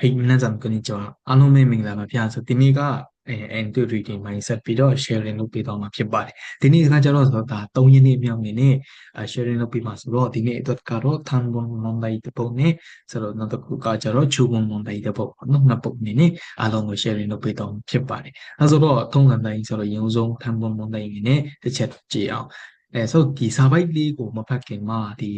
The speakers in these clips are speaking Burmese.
ဟိတ်မလန်းဆောင်ကနေကြောအားလုံးပဲမင်္ဂလာပါဗျာဆိုဒီနေ့ကအဲ Android reading mindset ပြီးတော့ sharing လုပ်ပေးတော့မှာဖြစ်ပါတယ်ဒီနေ့ကကြတော့ဆိုတော့ဒါ3ရင်းနေမြောက်နေနဲ့ sharing လုပ်ပေးမှာဆိုတော့ဒီနေ့အတွက်ကတော့ Tanbon Monday တပုတ်နဲ့ဆိုတော့နောက်တစ်ခုကကြတော့ Chubon Monday တပုတ်ပေါ့နော်နှစ်ပုတ်နေနဲ့အားလုံးကို sharing လုပ်ပေးတော့ဖြစ်ပါတယ်အဲဆိုတော့ထုံးစံတိုင်းဆိုတော့ရုံဆုံး Tanbon Monday နေနဲ့တစ်ချက်ကြည့်အောင်အဲဆိုဒီစာပိုက်လေးကိုမဖတ်ခင်မှာဒီ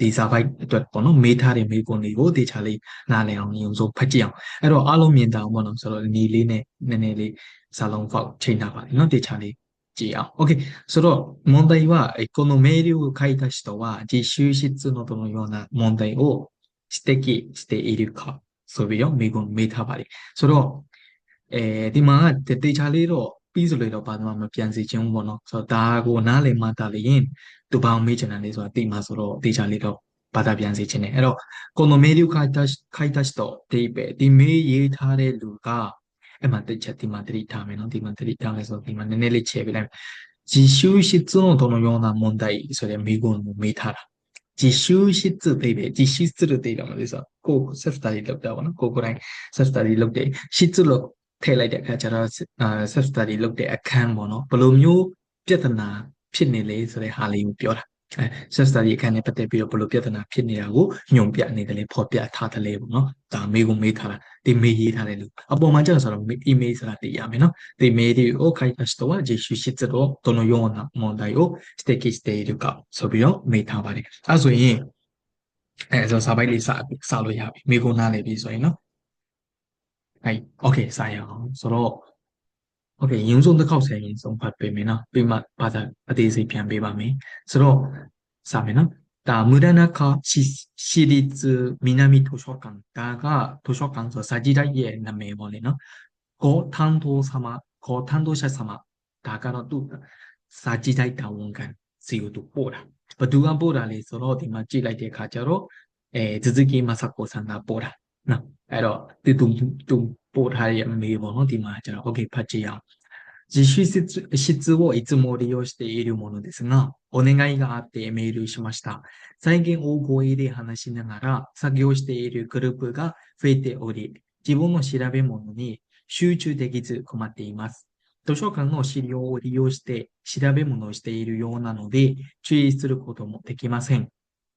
ဒီစာပိုက်အတွက်ပေါ့နော်မေးထားတဲ့မေးခွန်းလေးကိုတေချာလေးနားလည်အောင်ရုံဆုံးဖတ်ကြည့်အောင်အဲ့တော့အားလုံးမြင်တာပေါ့နော်ဆိုတော့ညီလေးနဲ့နည်းနည်းလေးစာလုံးဖောက်ချိန်ထားပါလိမ့်နော်တေချာလေးကြည့်အောင် OK その問題はこのメールを書いた人は実習室のどのような問題を指摘しているかဆိုပြီးတော့မိကွန်မေးထားပါလိမ့်ဆိုတော့အဲဒီမှာတေချာလေးတော့ ပြီးဆိုလို့တော့ဘာမှမပြန်စီခြင်းဘူးပေါ့နော်ဆိုတော့ဒါကိုနားလည်မှတာလေရင်သူဘာမေ့ချင်တာလဲဆိုတာသိမှဆိုတော့တေချာလေးတော့ဘာသာပြန်စီခြင်းနဲ့အဲ့တော့ကွန်ဒိုမေလူခိုက်တက်ခိုက်တက်တော့ဒီပဲဒီမေးရေးထားတဲ့လူကအဲ့မှာတစ်ချက်ဒီမှာတတိထားမယ်နော်ဒီမှာတတိထားမယ်ဆိုတော့ဒီမှာနည်းနည်းလေးချဲပေးလိုက်ဂျီရှုရှိဇုံတော်တော်ရောင်းတာမွန်တိုက်ဆိုတဲ့မိကွန်ကိုမေးထားတာကြည်ရှုရှိသူသိပဲကြည်ရှိသူသိတယ်မလို့ဆိုကို self study လုပ်တာပေါ့နော်ကိုကိုတိုင်း self study လုပ်တယ်ရှိသူလို့ ထည့်လိုက်တဲ့အခါကျတော့ self study လုပ်တဲ့အခန်းပေါ့နော်ဘယ်လိုမျိုးပြဿနာဖြစ်နေလဲဆိုတဲ့ဟာလေးကိုပြောတာအဲ self study အခန်းနဲ့ပတ်သက်ပြီးတော့ဘယ်လိုပြဿနာဖြစ်နေတာကိုညွန်ပြနေတယ်လေဖော်ပြထားတယ်လေပေါ့နော်ဒါမေးကိုမေးထားတာဒီမေးရေးထားတယ်လို့အပေါ်မှာကျတော့ဆိုတော့ email ဆိုတာတည်ရမယ်နော်ဒီမေးဒီကိုခိုင်ဖတ်တော့ဂျေရှုရှိစ်တော့တော်တော်ရုံးအောင်မွန်တိုင်းကို sticky stay လို့ကောက်ဆိုပြီးတော့မေးထားပါတယ်အဲဆိုရင်အဲဆိုစာပိုက်လေးစာစာလို့ရပြီမေးကိုနားလည်ပြီဆိုရင်နော် အဲ့ okay စာရအောင်ဆိုတော့ okay ရုံဆုံးတစ်ခေါက်ဆယ်ရင်ဆုံးဖတ်ပေးမယ်နော်ပြီးမှဘာသာအသေးစိတ်ပြန်ပေးပါမယ်ဆိုတော့စာမယ်နော်ဒါမူဒနာခရှိရှိဒီဇမီနာမီထိုရှောကန်ဒါကထိုရှောကန်ဆိုစာကြည့်တိုက်ရဲ့နာမည်ပေါ့လေနော်ကိုထန်တိုဆမကိုထန်တိုရှာဆမဒါကတော့သူ့စာကြည့်တိုက်တာဝန်ခံစီကိုသူပို့တာဘသူကပို့တာလေဆိုတော့ဒီမှာကြည့်လိုက်တဲ့အခါကျတော့အဲဇဇကီမဆာကိုဆန်ကပို့တာနော်အဲ့တော့သူသူသူပို့ထားရဲ့အမေပေါ့နော်ဒီမှာကျတော့ okay ဖတ်ကြည့်အောင်自習室室をいつも利用しているものですが、お願いがあってメールしました。最近大声で話しながら作業しているグループが増えており、自分の調べ物に集中できず困っています。図書館の資料を利用して調べ物をしているようなので、注意することもできません。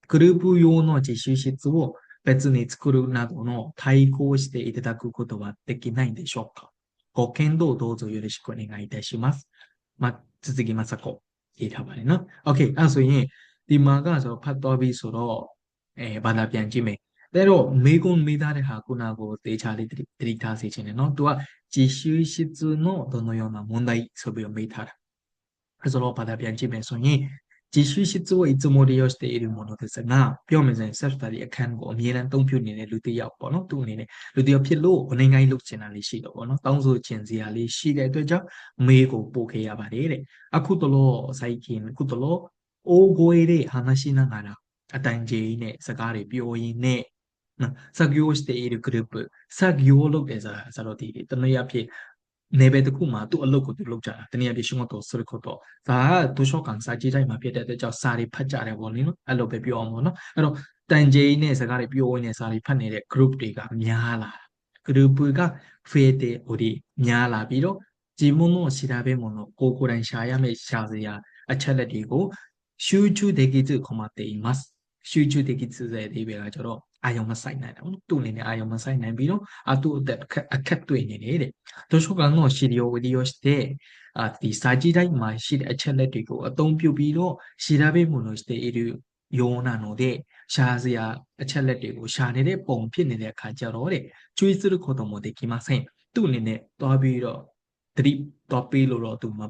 グループ用の自習室を 別に作るなどの対抗していただくことはできないでしょうかご検討どうぞよろしくお願いいたします。まあ、続きますこရေးထားပါတယ်နော်။ Okay အဲ့ဆိုရင်ဒီမှာကဆိုတော့ဖတ်တော့ပြီဆိုတော့အဲဘာသာပြန်ကြည့်မယ်။ဒါတော့မေကွန်မေးသားတဲ့ဟာခုနကိုတေချာလေးတတိထားစေချင်တယ်နော်။ तू က自習室のどのような問題ဆိုပြီးတော့မေးထားတာ။အဲ့ဆိုတော့ဘာသာပြန်ကြည့်မယ်ဆိုရင် 自習室をいつも利用しているものですがပြောမယ်ဆိုရင် self study အခန်းကိုအမြဲတမ်းသုံးပြုနေတဲ့လူတစ်ယောက်ပေါ့နော်သူအနေနဲ့လူတစ်ယောက်ဖြစ်လို့အနိုင်ငိုင်းလုပ်ချင်တာလေးရှိတော့ပေါ့နော်တောင်းဆိုချင်စရာလေးရှိတဲ့အတွက်ကြောင့်မေးကိုပို့ခဲ့ရပါတယ်တဲ့အခုတလို့最近အခုတလို့大声で話しながらအတန်ကြီးနဲ့စကားတွေပြောရင်းနဲ့နော်作業しているグループ作業လုပ်တယ်ဆိုတာဆိုတော့ဒီတနည်း level တစ်ခုမှာသူ့အလုပ်ကိုသူလုပ်ကြတာတနည်းအားဖြင့်ရှုံးတော့ဆိုရခေါ်တော့ဒါကဒုရှောကန်စာကြီးတိုင်းမှာဖြစ်တဲ့အတွက်ကြောင့်စာတွေဖတ်ကြတယ်ပေါ့လေနော်အဲ့လိုပဲပြောအောင်ပေါ့နော်အဲ့တော့တန်ဂျေးနဲ့စကားတွေပြောဝင်နေစာတွေဖတ်နေတဲ့ group တွေကများလာ group က fade ဟိုဒီများလာပြီးတော့ဒီမုံတော့စီတာပဲမုံတော့ကိုကိုတိုင်ရှာရမယ့်ရှာစရာအချက်လက်တွေကို shuju dekizu ခေါ်မှာတည် mas shuju dekizu ဆိုတဲ့အဓိပ္ပာယ်ကကျတော့ အာယုံမဆိုင်နိုင်ဘူးသူ့အနေနဲ့အာယုံမဆိုင်နိုင်ပြီးတော့အာသူ့အသက်အခက်တွေ့နေတယ်တဲ့ဒေါရှုကံတော့ရှီဒီယောဝီဒီယောတဲ့အာဒီစာကြည့်တိုင်းမှာရှိတဲ့အချက်လက်တွေကိုအသုံးပြုပြီးတော့ရှီဒါဘေမှုလို့တဲ့အေဒီယောနာနိုတဲ့ရှားစရာအချက်လက်တွေကိုရှာနေတဲ့ပုံဖြစ်နေတဲ့အခါကျတော့တဲ့ကျွေးစရခေါ်တော်မူတဲ့ကိမဆိုင်သူ့အနေနဲ့သွားပြီးတော့တတိသွားပေးလို့တော့သူမ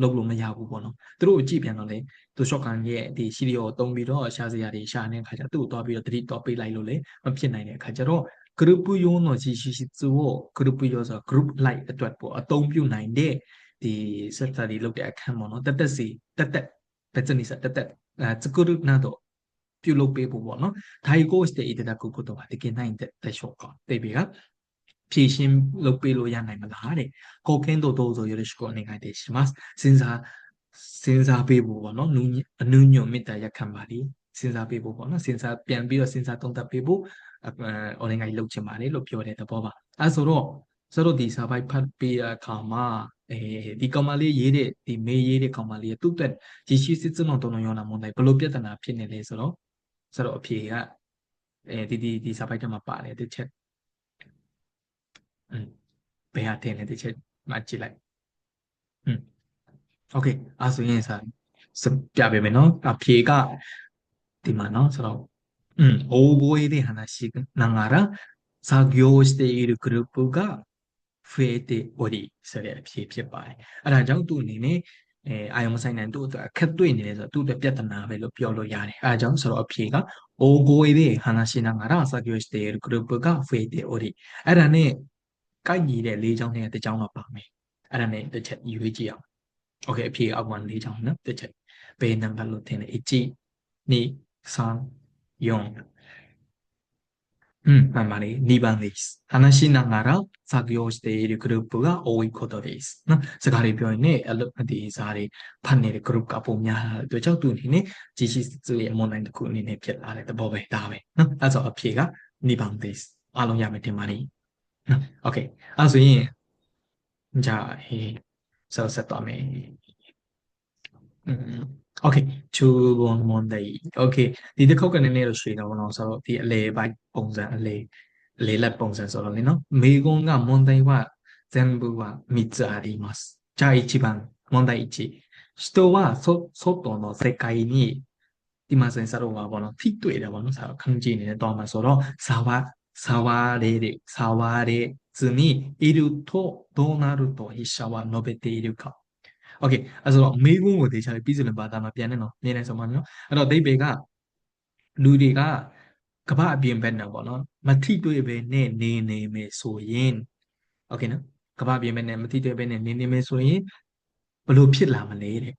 လုပ်လို့မရဘူးပေါ့နော်သူတို့ကြည့်ပြန်တော့လေသူရှော့ကန်ရဲ့ဒီရှီရီယောတုံးပြီးတော့ရှာစရာတွေရှာနေတဲ့ခါကျသူ့ကိုတွားပြီးတော့တတိတော်ပေးလိုက်လို့လေမဖြစ်နိုင်တဲ့ခါကျတော့ group ရောတော့ရှိရှိရှိသူ့ကို group ရောဆို group like အတွက်ပေါ့အသုံးပြုနိုင်တဲ့ဒီ self study လုပ်တဲ့အခန်းပေါ့နော်တက်တက်စီတက်တက် business တက်တက်အဲစကူရနာတော့ပြုလုပ်ပေးဖို့ပေါ့နော်ဒါ ਈ coach တဲ့ idea ကိုကိုတော့တကယ်နိုင်တဲ့ရှော့ကတေးပြီးက ဖြည့်ရှင်းလုပ်ပေးလို့ရနိုင်မလားတဲ့ကိုကင်းတို့တို့ဆိုရရှိကိုအနေနဲ့တည်ရှိမှာစဉ်းစားစဉ်းစားပေးဖို့ပေါ့နော်အနုညွတ်မေတ္တာရက်ခံပါလိစဉ်းစားပေးဖို့ပေါ့နော်စဉ်းစားပြန်ပြီးတော့စဉ်းစားသုံးသပ်ပေးဖို့အွန်လိုင်းကြီးလုပ်ချင်ပါတယ်လို့ပြောတဲ့သဘောပါအဲဆိုတော့ဆရာတို့ဒီ survive ဖတ်ပေးတဲ့အခါမှာအဲဒီကောင်မလေးရေးတဲ့ဒီမေးရေးတဲ့ကောင်မလေးကသူ့တက်ရရှိစစ်စစ်တော့တုံတော့ရောလာမွန်တိုင်းဘလို့ပြဿနာဖြစ်နေလဲဆိုတော့ဆရာတို့အဖြေကအဲဒီဒီဒီ survive တက်မှာပါတယ်တစ်ချက် ဘယ်ဟာတင်လဲတစ်ချက်မှကြည့်လိုက်อืมโอเคအဲ့ဆိုရင်စာပြပေးမယ်เนาะအဖြေကဒီမှာเนาะဆိုတော့อืม오보에대한하시나가라사교시테이르그룹가프에테오리ဆိုတဲ့အဖြေဖြစ်ပါတယ်အဲ့ဒါကြောင့်သူ့အနေနဲ့အဲအာယုံဆိုင်တဲ့သူ့အတွက်အခက်တွေ့နေတယ်ဆိုတော့သူ့အတွက်ပြဿနာပဲလို့ပြောလို့ရတယ်အဲအကြောင်းဆိုတော့အဖြေက오고에대한하시나가라사교시테이르그룹가프에테오리အဲ့ဒါနဲ့ ကိုက်ညီတဲ့လေးချောင်းနဲ့တစ်ချောင်းတော့ပါမယ်အဲ့ဒါနဲ့တစ်ချက်ရွေးကြည့်အောင်โอเคအဖြေအောက်မှာလေးချောင်းနော်တစ်ချက်ဘယ်နံပါတ်လို့ထင်လဲအကြည့်နိဆန်ယုံ음 반말이 니반데스 하나씩 나가라 사교스테이 그룹가 오이코더데스 나စကားတွေပြောရင်ねအဲ့လိုဒီစာတွေဖတ်နေတဲ့ group ကပုံများလာတယ်ကြောက်သူအနေနဲ့ကြီးရှိစုရဲ့ online တစ်ခုအနေနဲ့ဖြစ်လာတဲ့သဘောပဲဒါပဲเนาะအဲ့ဆိုအဖြေက nibandes အားလုံးရမယ်တင်ပါတယ် နော် okay အဲဆိုရင်じゃあえーそうဆက်သွားမယ်อืม okay 2ဘုံမွန်ဒေး okay ဒီတစ်ခေါက်ကနည်းနည်းတော့ရွှေတော့ဘောနော်ဆိုတော့ဒီအလေပိုင်းပုံစံအလေအလေလက်ပုံစံဆိုတော့လေနော်မေကွန်ကမွန်ဒေးは全部は3つありますじゃあ1番問題1人はそ外の世界にဒီမှာဆိုရင်စတော့ပါဘောနော်ထိတွေ့တယ်ဘောနော်ဆိုတော့ခန်းကြည့်နေတော့မှာဆိုတော့စာဝ 触れる、触れずにいるとどうなると筆者は述べているか。Okay အဲ့ဆိုတော့မေးခွန်းကိုတေချာပြီးစလင်ဘာသာမှာပြန်နေနော်နေနေဆိုမှနော်အဲ့တော့ဒိဗေကလူတွေကကပအပြင်ဘက်နဲ့ပေါ့နော်မထိတွေ့ပဲနဲ့နေနေမယ်ဆိုရင် Okay နော်ကပအပြင်ဘက်နဲ့မထိတွေ့ပဲနဲ့နေနေမယ်ဆိုရင်ဘလို့ဖြစ်လာမလဲတဲ့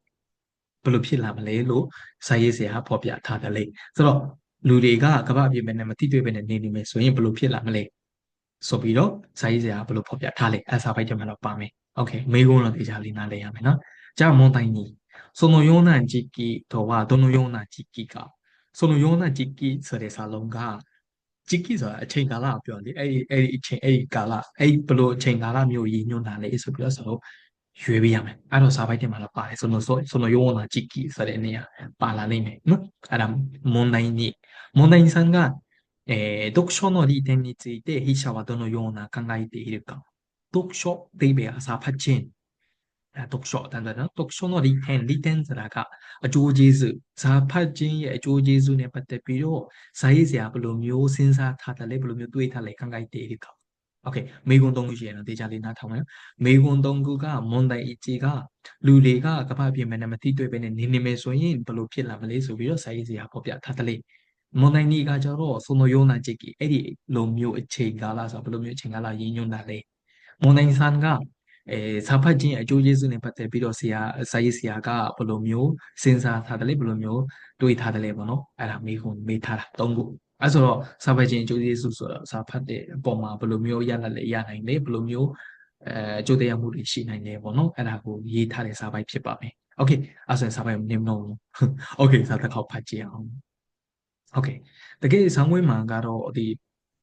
ဘလို့ဖြစ်လာမလဲလို့စာရေးဆရာဖော်ပြထားတယ်လေဆိုတော့ လူတွေကကပအပြင်ဘက်နဲ့မထိတွေ့ပဲနဲ့နေနေမယ်ဆိုရင်ဘလို့ဖြစ်လာမလဲဆိုပြီးတော့စာရေးဆရာဘလို့ဖော်ပြထားလဲအစာပိုက်ကြမှာတော့ပါမယ်โอเคမေးခွန်းတော့တေချာလေးနားလည်ရမယ်နော်じゃあ問題に、そのような時期とはどのような時期か。そのような時期ဆိုတဲ့စာလုံးက時期ဆိုတာအချိန်ကာလပြောတယ်အဲ့ဒီအဲ့ဒီအချိန်အဲ့ဒီကာလအဲ့ဒီဘလို့အချိန်ကာလမျိုးရည်ညွှန်းတာလေဆိုပြီးတော့ဆိုတော့ရွေးပေးရမယ်အဲ့တော့စာပိုက်တင်မှာတော့ပါတယ်そのそのような時期ဆိုတဲ့နေရာပါလာလိမ့်မယ်နော်အဲ့ဒါ問題に 問題さんが、えー、読書の利点について筆者はどのような考えているか。読書、デイベアサパチン。読書、だんだん読書の利点、利点ဆိုတာကအကျိုးကျေးဇူးဇာဖတ်ခြင်းရဲ့အကျိုးကျေးဇူးနဲ့ပတ်သက်ပြီးတော့ဇာရေးစရာဘယ်လိုမျိုးစဉ်းစားထားတယ်လဲဘယ်လိုမျိုးတွေးထားလဲခံကြိုက်တယ်ဒီကောင် Okay မေခွန်းသုံးခုရှိရအောင်တေချာလေးနားထောင်မယ်မေခွန်းသုံးခုကမွန်တိုင်အကြီးကလူတွေကကမ္ဘာပြင်မှာမသိတွေ့ပဲနဲ့နေနေမယ်ဆိုရင်ဘယ်လိုဖြစ်လာမလဲဆိုပြီးတော့ဇာရေးစရာပေါ်ပြထားတယ် မွန်တိုင်းနီကကြတော့စုံတို့ရုံးနာကြည့်ကြည့်အဲ့ဒီလိုမျိုးအချိန်ကာလဆိုဘယ်လိုမျိုးအချိန်ကာလရင်းညွှန်းတာလဲမွန်တိုင်းဆန်ကအဲစာဖတ်ခြင်းအကျိုးကျေးဇူးနဲ့ပတ်သက်ပြီးတော့ဆရာစာရေးဆရာကဘယ်လိုမျိုးစဉ်းစားထားတယ်လဲဘယ်လိုမျိုးတွေးထားတယ်လဲပေါ့နော်အဲ့ဒါမေးခွန်းမေးထားတာသုံးခုအဲ့ဆိုတော့စာဖတ်ခြင်းအကျိုးကျေးဇူးဆိုတော့စာဖတ်တဲ့အပေါ်မှာဘယ်လိုမျိုးရလာလဲရနိုင်လဲဘယ်လိုမျိုးအဲအကျိုးတရားမှုတွေရှိနိုင်လဲပေါ့နော်အဲ့ဒါကိုရေးထားတဲ့စာပိုက်ဖြစ်ပါမယ် okay အဲ့ဆိုရင်စာပိုက်ကိုနင်းမလို့ okay စာတစ်ခေါက်ဖတ်ကြည့်အောင် โอเคတကယ်ဆောင်းဝဲမှာကတော့ဒီ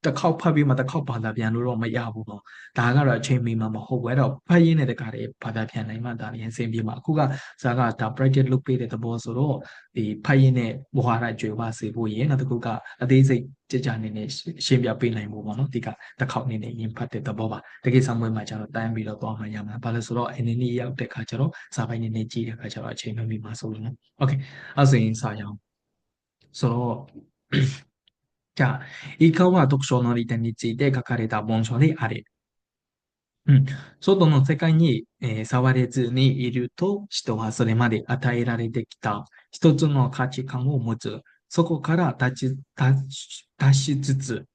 တစ်ခေါက်ဖတ်ပြီးမှတစ်ခေါက်ဘာသာပြန်လို့တော့မရဘူးပေါ့ဒါကတော့အချိန်မီမှမဟုတ်ဘူးအဲ့တော့ဖတ်ရင်းတဲ့တကားတွေဘာသာပြန်နိုင်မှဒါလည်းအဆင်ပြေမှာအခုကဇာကဒါ practice လုပ်ပေးတဲ့သဘောဆိုတော့ဒီဖတ်ရင်းတဲ့ဝါဒကြွယ်ဝစေဖို့ရင်းနောက်တစ်ခုကအသေးစိတ်ကြကြနေနေရှင်းပြပေးနိုင်ဖို့ပေါ့နော်ဒီကတစ်ခေါက်နေနေရင်ဖတ်တဲ့သဘောပါတကယ်ဆောင်မွေးမှာကျတော့တန်းပြီးတော့သွားမှရမှာဘာလို့ဆိုတော့အနေနဲ့ရောက်တဲ့ခါကျတော့စာပိုင်းနေနေကြည့်တဲ့ခါကျတော့အချိန်မမီမှာဆိုလို့နော်โอเคအဲ့ဆိုရင်စာရအောင် ဆိုတော့じゃあ、以下は読書の利点について書かれた文章である。うん、外の世界に、えー、触れずにいると人はそれまで与えられてきた一つの価値観を持つ。そこから脱出つつ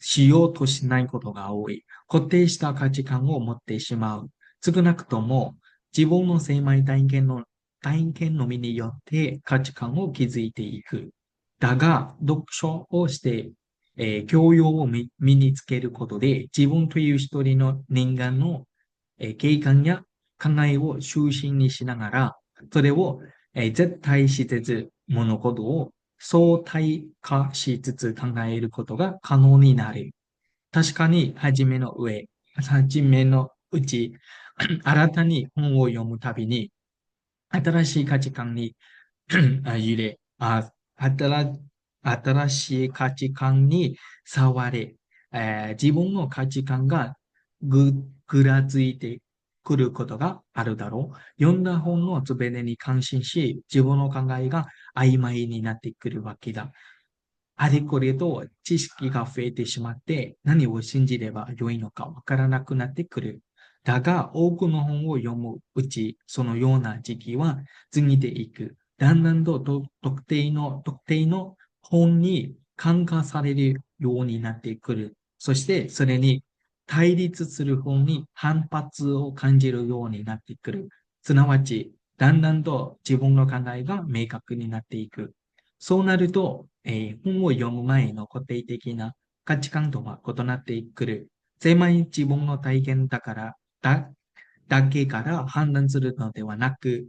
しようとしないことが多い。固定した価値観を持ってしまう。少なくとも自分の生命体験の体験のみによって価値観を築いていく。だが、読書をして、えー、教養を身につけることで、自分という一人の人間の、えー、経験や考えを中心にしながら、それを、えー、絶対しせず物事を相対化しつつ考えることが可能になる。確かに、はじめの上、はじめのうち、新たに本を読むたびに、新しい価値観に 揺れ、あ新しい価値観に触れ、えー、自分の価値観がぐぐらついてくることがあるだろう。読んだ本のすべてに感心し、自分の考えが曖昧になってくるわけだ。あれこれと知識が増えてしまって何を信じればよいのかわからなくなってくる。だが多くの本を読むうち、そのような時期は過ぎていく。だんだんと特定の特定の本に感化されるようになってくる。そしてそれに対立する本に反発を感じるようになってくる。すなわち、だんだんと自分の考えが明確になっていく。そうなると、えー、本を読む前の固定的な価値観とは異なってくる。狭い自分の体験だからだ、だけから判断するのではなく、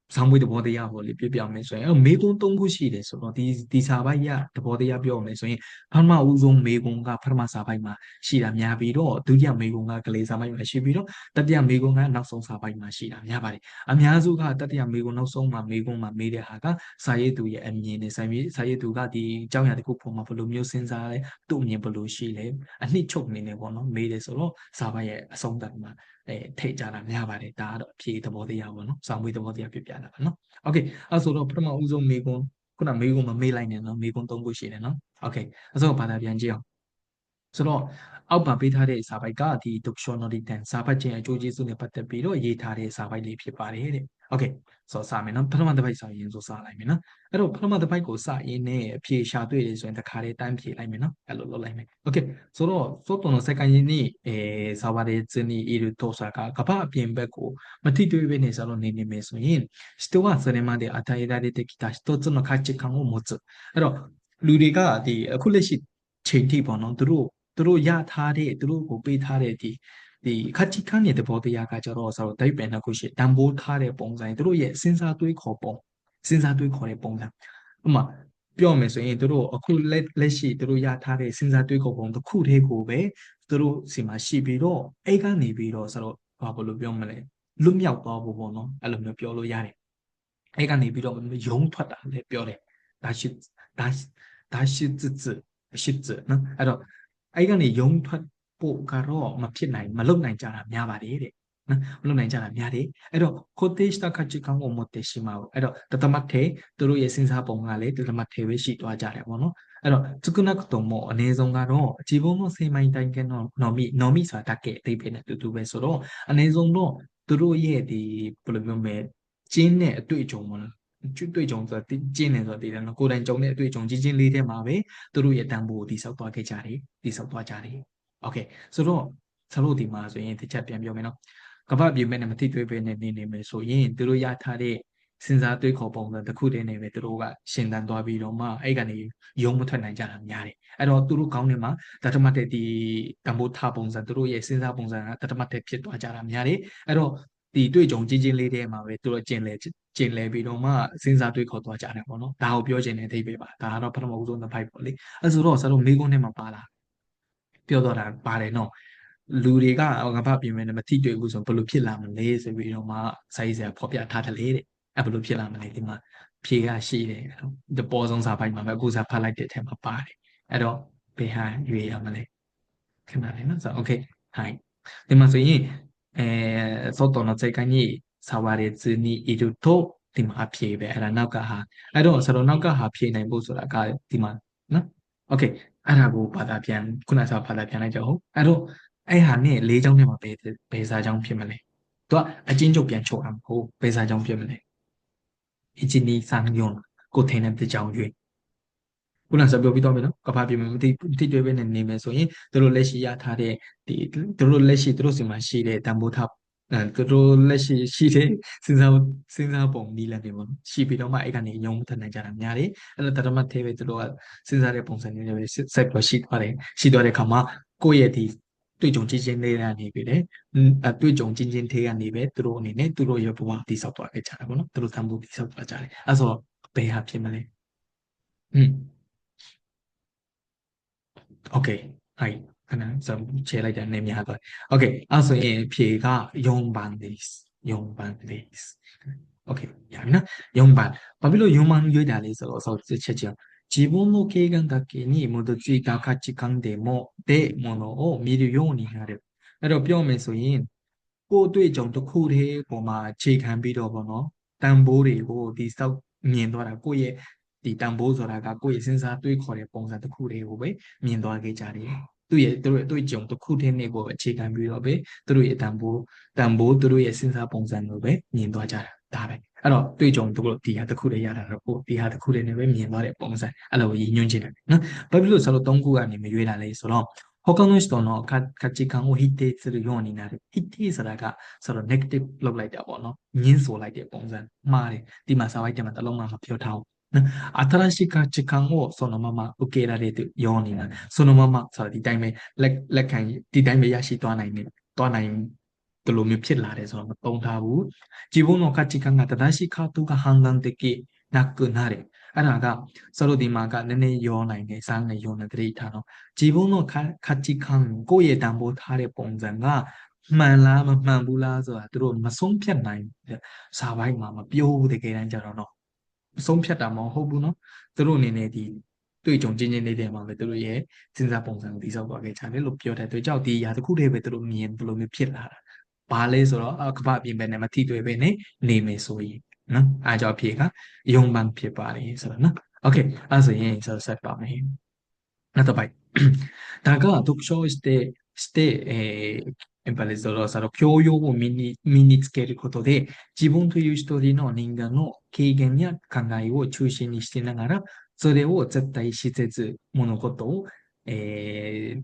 ဇောင်းမွေးသဘောတရားပေါ့လေပြပြမယ်ဆိုရင်အဲမေကွန်း၃ခုရှိတယ်ဆိုတော့ဒီဒီစာပိုက်ရသဘောတရားပြောမယ်ဆိုရင်ပထမဦးဆုံးမေကွန်းကပထမစာပိုက်မှာရှိတာများပြီးတော့ဒုတိယမေကွန်းကကလေးစာပိုက်မှာရှိပြီးတော့တတိယမေကွန်းကနောက်ဆုံးစာပိုက်မှာရှိတာများပါတယ်အများစုကတတိယမေကွန်းနောက်ဆုံးမှာမေကွန်းမှာမေးတဲ့ဟာကစာရေးသူရဲ့အမြင်နဲ့စာရေးစာရေးသူကဒီအကြောင်းအရာတစ်ခုပုံမှာဘယ်လိုမျိုးစဉ်းစားလဲသူ့အမြင်ဘယ်လိုရှိလဲအနှစ်ချုပ်နေနေပေါ့နော်မေးတယ်ဆိုတော့စာပိုက်ရဲ့အဆုံးသတ်မှာအဲထိတ်ကြတာများပါတယ်ဒါကတော့အဖြေသဘောတရားပေါ့နော်စာမွေးသဘောတရားပြပြတာပါနော်โอเคအဲဆိုတော့ပထမဦးဆုံးမေကွန်းခုနမေကွန်းမမေးလိုက်နဲ့နော်မေကွန်း၃ခုရှိတယ်နော်โอเคအဲဆိုတော့ဘာသာပြန်ကြည့်အောင်ဆိုတော့အောက်ပါပေးထားတဲ့စာပိုက်ကဒီ dictionary တန်စာပတ်ခြင်းအကျိုးကျေးဇူးနဲ့ပတ်သက်ပြီးတော့ရေးထားတဲ့စာပိုက်လေးဖြစ်ပါတယ်တဲ့ โอเคဆိုစမယ်နော်ပထမတစ်ပိုက်ဆိုရင်ဆိုစလိုက်မယ်နော်အဲ့တော့ပထမတစ်ပိုက်ကိုစရင်းနဲ့ဖြေရှာတွေ့တယ်ဆိုရင်တခါလေးတိုင်းဖြေလိုက်မယ်နော်အဲ့လိုလုပ်လိုက်မယ်โอเคဆိုတော့စောတုံစကန်ရင်းนี่အဲစာဝါရီဇနီအီရူတောစာကကပအပြင်ဘက်ကိုမထိတွေ့ပဲနေစလို့နေနေမယ်ဆိုရင်စတောကစရမတဲ့အတိုင်းရတဲ့ကိတာစတောစုံကချစ်ခံကိုမစအဲ့တော့လူတွေကဒီအခုလက်ရှိချိန်ထိပေါ့နော်သူတို့သူတို့ရထားတဲ့သူတို့ကိုပေးထားတဲ့ဒီ ဒီအခက်ကြီးခန်းနေတဲ့ဘောတရားကကြတော့ဆိုတော့ဒိုက်ပင်နှစ်ခုရှိတံပိုးထားတဲ့ပုံစံတို့ရဲ့စဉ်းစားတွေးခေါ်ပုံစဉ်းစားတွေးခေါ်တဲ့ပုံစံဥပမာပြောမယ်ဆိုရင်တို့အခုလက်လက်ရှိတို့ရထားတဲ့စဉ်းစားတွေးခေါ်ပုံတစ်ခုတည်းကိုပဲတို့စီမှာရှိပြီးတော့အဲ့ကနေပြီးတော့ဆိုတော့ဘာလို့ပြောမလဲလွတ်မြောက်သွားဖို့ပေါ့နော်အဲ့လိုမျိုးပြောလို့ရတယ်အဲ့ကနေပြီးတော့ယုံထွက်တာလည်းပြောတယ်ဒါရှိဒါဒါရှိစစ်စစ်ရှိစစ်နော်အဲ့တော့အဲ့ကနေယုံထွက် ပို့ကတော့မဖြစ်နိုင်မလုပ်နိုင်ကြတာများပါတယ်တဲ့နော်မလုပ်နိုင်ကြတာများတယ်အဲ့တော့ခိုတေးစတခချီကောင်ကိုမတေရှိမှာပေါ့အဲ့တော့တသမတ်ထဲသူတို့ရဲ့စဉ်းစားပုံကလည်းတသမတ်ထဲပဲရှိသွားကြတယ်ပေါ့နော်အဲ့တော့သူကနကတုံမအနည်းဆုံးကတော့ဂျီဘုံမစေမိုင်းတိုင်ကနော်နော်မီနော်မီဆိုတာတက်အသေးပဲနဲ့တူတူပဲဆိုတော့အနည်းဆုံးတော့သူတို့ရဲ့ဒီဘယ်လိုပြောမလဲကျင်းတဲ့အတွေ့အကြုံပေါ့နော်ကျွတ်တွေ့ကြုံဆိုတာကျင်းနေဆိုတာတည်တယ်နော်ကိုယ်တိုင်ကြုံတဲ့အတွေ့အကြုံကြီးချင်းလေးထဲမှာပဲသူတို့ရဲ့တန်ဖိုးကိုတိဆောက်သွားခဲ့ကြတယ်တိဆောက်သွားကြတယ် โอเคဆိုတော့ဆလို့ဒီမှာဆိုရင်တစ်ချက်ပြန်ပြောမယ်နော်ကမ္ဘာပြည်မဲ့နဲ့မတိတွေ့ပဲနဲ့နေနေမယ်ဆိုရင်သူတို့ရထားတဲ့စဉ်းစားတွေးခေါ်ပုံစံတစ်ခုတည်းနဲ့ပဲသူတို့ကရှင်းတန်သွားပြီးတော့မှအဲ့ကနေယုံမထွက်နိုင်ကြတာများတယ်အဲ့တော့သူတို့ကောင်းနေမှာတတမတ်တဲ့ဒီတံပိုးထားပုံစံသူတို့ရဲ့စဉ်းစားပုံစံကတတမတ်တဲ့ဖြစ်သွားကြတာများတယ်အဲ့တော့ဒီတွေ့ကြုံကြီးချင်းလေးတဲမှာပဲသူတို့ကျင်လဲကျင်လဲပြီးတော့မှစဉ်းစားတွေးခေါ်သွားကြတယ်ပေါ့နော်ဒါကိုပြောချင်တဲ့အဓိပ္ပာယ်ပါဒါကတော့ပထမဦးဆုံးတစ်ဖိုက်ပေါ့လေအဲဆိုတော့ဆရာတို့မိကုန်းထဲမှာပါလာ ပြောတော့တာပါတယ်နော်လူတွေကငါဘာပြင်မယ်နဲ့မသိတွေ့ဘူးဆိုဘယ်လိုဖြစ်လာမလဲဆိုပြီးတော့မှဇာတ်ကြီးဆရာဖော်ပြထားတယ်လေတဲ့အဲဘယ်လိုဖြစ်လာမလဲဒီမှာဖြေကရှိတယ်နော်ဒီပေါ်ဆုံးစာပိုင်းမှာပဲအခုစာဖတ်လိုက်တဲ့အထက်မှာပါတယ်အဲ့တော့ဘယ်ဟာရွေရမလဲခဏလေးနော်ဆို okay ဟိုင်းဒီမှာဆိုရင်အဲသောတော်နဲ့စိတ်ကညိစာဝရဇနီအီတူတော့ဒီမှာဖြေပဲအဲ့ဒါနောက်ကဟာအဲ့တော့ဆရာတော်နောက်ကဟာဖြေနိုင်ဖို့ဆိုတာကဒီမှာနော် okay အဲ့ဒါကိုဘာသာပြန်ခုနကဘာသာပြန်လိုက်ကြအောင်အဲ့တော့အဲ့ဟာနဲ့လေးချောင်းထဲမှာဘယ်ဘယ်စာချောင်းဖြစ်မလဲသူကအချင်းချုပ်ပြန်ချုပ်အောင်ဟုတ်ဘယ်စာချောင်းဖြစ်မလဲအချင်းဒီစံယုံကိုထင်းတဲ့ကြောင်ရွေးခုနကပြောပြီးတော့မယ်နော်ကဘာပြမယ်မသိတိတွေ့ပဲနေနေမယ်ဆိုရင်တို့လက်ရှိရထားတဲ့ဒီတို့လက်ရှိတို့စီမှာရှိတဲ့တန်ဖိုးထား အဲသူတို့လက်ရှိရှိတဲ့စဉ်းစားစဉ်းစားပုံနည်းလမ်းတွေပေါ့ရှိပြီးတော့မှအဲ့ကနေအယုံမထနိုင်ကြတာများတယ်အဲ့လိုတရမတ်သေးပဲသူတို့ကစဉ်းစားတဲ့ပုံစံမျိုးတွေပဲဆက်ပြီးရှိသွားတယ်ရှိသွားတဲ့အခါမှာကိုယ့်ရဲ့ဒီတွေ့ကြုံချင်းချင်းလေးကနေပြီလေအတွေ့ကြုံချင်းချင်းသေးကနေပဲသူတို့အနေနဲ့သူတို့ရဲ့ဘဝတိဆောက်သွားခဲ့ကြတာပေါ့နော်သူတို့သံဖို့တိဆောက်သွားကြတယ်အဲ့ဆိုဘယ်ဟာဖြစ်မလဲอืม okay right ခဏစချေလိုက်တာနည်းများသွားโอเคအဲ့ဆိုရင်ဖြေက4番です4番ですโอเคရပြီနော်4番ဘာဖြစ်လို့4番ရွေးတာလဲဆိုတော့ဆောက်ချက်ချင်း自分の経験だけに基づいた価値観でも、で、ものを見るようになる。အဲ့တော့ပြောမယ်ဆိုရင်ကိုယ်တွေ့ကြုံတစ်ခုတည်းပေါ်မှာအခြေခံပြီးတော့ပေါ့နော်တန်ဖိုးတွေကိုဒီစောက်မြင်သွားတာကိုယ့်ရဲ့ဒီတန်ဖိုးဆိုတာကကိုယ့်ရဲ့စဉ်းစားတွေးခေါ်တဲ့ပုံစံတစ်ခုတည်းကိုပဲမြင်သွားခဲ့ကြတယ် သူ့ရဲ့သူတို့တွေ့ကြုံတစ်ခုတည်းနဲ့ကိုအခြေခံပြီးတော့ပဲသူတို့ရဲ့တန်ဖိုးတန်ဖိုးသူတို့ရဲ့စဉ်းစားပုံစံကိုပဲမြင်သွားကြတာဒါပဲအဲ့တော့တွေ့ကြုံတို့ဒီဟာတစ်ခုတည်းရတာတော့ကိုဒီဟာတစ်ခုတည်းနဲ့ပဲမြင်သွားတဲ့ပုံစံအဲ့လိုရည်ညွှန်းချင်တယ်နော်ဘာဖြစ်လို့ဆိုတော့၃ခုကနေမရွေးလာလဲဆိုတော့他の人の価値観を否定するようになる。否定ဆိုတာကဆိုတော့ negative လောက်လိုက်တာပေါ့နော်။ညင်းဆိုလိုက်တဲ့ပုံစံမှားတယ်။ဒီမှာစာပိုက်ထဲမှာတလုံးမှမပြောထားဘူး။နော်။ 新しい価値観をそのまま受けられるようになる。そのままဆိုတော့ဒီတိုင်းပဲလက်လက်ခံဒီတိုင်းပဲရရှိသွားနိုင်တယ်။သွားနိုင်ဒီလိုမျိုးဖြစ်လာတယ်ဆိုတော့မသုံးထားဘူး။自分の価値観が正しいかどうか判断できなくなる。အဲ့ဒါကစလို့ဒီမှာကနည်းနည်းရောနိုင်တယ်စားနေရောနေတတိထားတော့自分の価値観ကိုယ့်ရဲ့တန်ဖိုးထားတဲ့ပုံစံကမှန်လားမမှန်ဘူးလားဆိုတာသူတို့မဆုံးဖြတ်နိုင်စာပိုင်းမှာမပြောဘူးတကယ်တမ်းကျတော့နော် ဆုံးဖြတ်တာမဟုတ်ဘူးနော်သူတို့အနေနဲ့ဒီတွေ့ကြုံချင်းချင်းနေတဲ့မှာပဲသူတို့ရဲ့စဉ်းစားပုံစံကိုတည်ဆောက်သွားခဲ့ကြတယ်လို့ပြောတဲ့အတွက်ကြောင့်ဒီຢာတစ်ခုတည်းပဲသူတို့မြင်ဘယ်လိုမျိုးဖြစ်လာတာဘာလဲဆိုတော့ကပ္ပပြင်ပဲနဲ့မထိတွေ့ပဲနဲ့နေမယ်ဆိုရင်နော်အားကြောင့်ဖြေကယုံမှန်ဖြစ်ပါတယ်ဆိုတော့နော်โอเคအဲ့ဆိုရင်ဆက်ဆက်ပါမယ်နောက်တစ်ပိုက်ဒါက読書をしてしてえ エヴァレゾローサの教養を身に身につけることで、自分という一人の人間の経験や考えを中心にしてながら、それを絶対しせず、物事を、えー、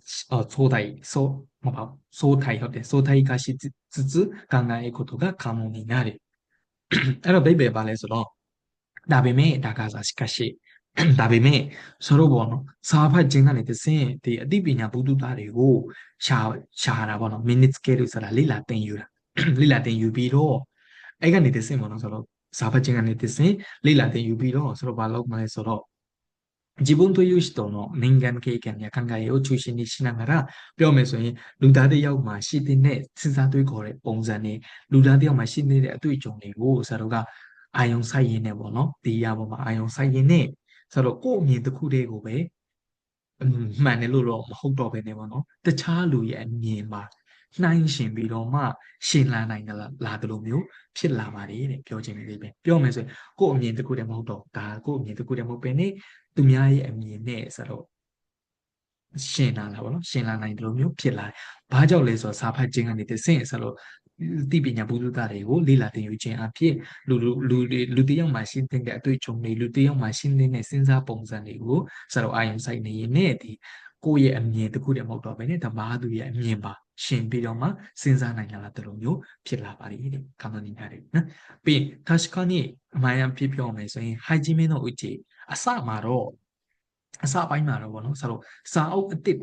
相対、そう、まあ、相対化で、相対化しつつ考えることが可能になる。あの、ベレその、ダベメ、ダガザしかし、 ဒါပေမဲ့ဆိုတော့ပေါ့နော်စာဖတ်ခြင်းကနေတစင်းဒီအသိပညာဘုဒ္ဓတာတွေကိုရှာရှာတာပေါ့နော် minute scale လို့ဆိုတာလိလာတင်ယူတာလိလာတင်ယူပြီးတော့အဲ့ကနေတစင်းပေါ့နော်ဆိုတော့စာဖတ်ခြင်းကနေတစင်းလိလာတင်ယူပြီးတော့ဆိုတော့ဘာလုပ်မလဲဆိုတော့ 지분 소유시도 너 인간 계획이 약간가요 출신이 신앙하라 뼈면서에 루다대 역마 시대네 신사도 거래 봉산에 루다대 역마 시대의 အတွေ့အကြုံတွေကိုဆရာတို့ကအာယုံဆိုင်ရင်းနဲ့ပေါ့နော်ဒီရပေါ်မှာအာယုံဆိုင်ရင်းနဲ့ ဆိုတော့ကိုယ့်အမြင်တစ်ခုတည်းကိုပဲမှန်တယ်လို့တော့မဟုတ်တော့ဘဲねပေါ့နော်တခြားလူရဲ့အမြင်မှာနှိုင်းရှင်ပြီးတော့မှရှင်လာနိုင်လားလာတယ်လို့မျိုးဖြစ်လာပါတယ်တဲ့ပြောချင်တယ်ပဲပြောမယ်ဆိုရင်ကိုယ့်အမြင်တစ်ခုတည်းမဟုတ်တော့ဒါကိုယ့်အမြင်တစ်ခုတည်းမဟုတ်ဘဲねသူများရဲ့အမြင်နဲ့ဆိုတော့ရှင်လာလာပေါ့နော်ရှင်လာနိုင်တယ်လို့မျိုးဖြစ်လာတယ်။ဘာကြောင့်လဲဆိုတော့စာဖတ်ခြင်းကနေတဆင့်ဆိုတော့ သိပညာဘုဒ္ဓတာတွေကိုလေ့လာသင်ယူခြင်းအဖြစ်လူလူလူလူတယောက်မှာရှင်းသင်တဲ့အတွေ့အကြုံတွေလူတယောက်မှာရှင်းသင်တဲ့စဉ်းစားပုံစံတွေကိုဆရာတော်အာယုံဆိုင်နေရင်နဲ့ဒီကိုယ့်ရဲ့အမြင်တစ်ခုတည်းမဟုတ်တော့ဘဲနဲ့ဓမ္မသူရဲ့အမြင်ပါရှင်ပြီးတော့မှစဉ်းစားနိုင်လာတဲ့လိုမျိုးဖြစ်လာပါလိမ့်တယ်ကောင်းတဲ့နေရာတွေနော်ပြီးရင် Tashkani အမှန်အဖြစ်ပြောမယ်ဆိုရင် hygiene တော့ uti အစမှာတော့အစပိုင်းမှာတော့ဗောနော်ဆရာတို့စာအုပ်အစ်စ်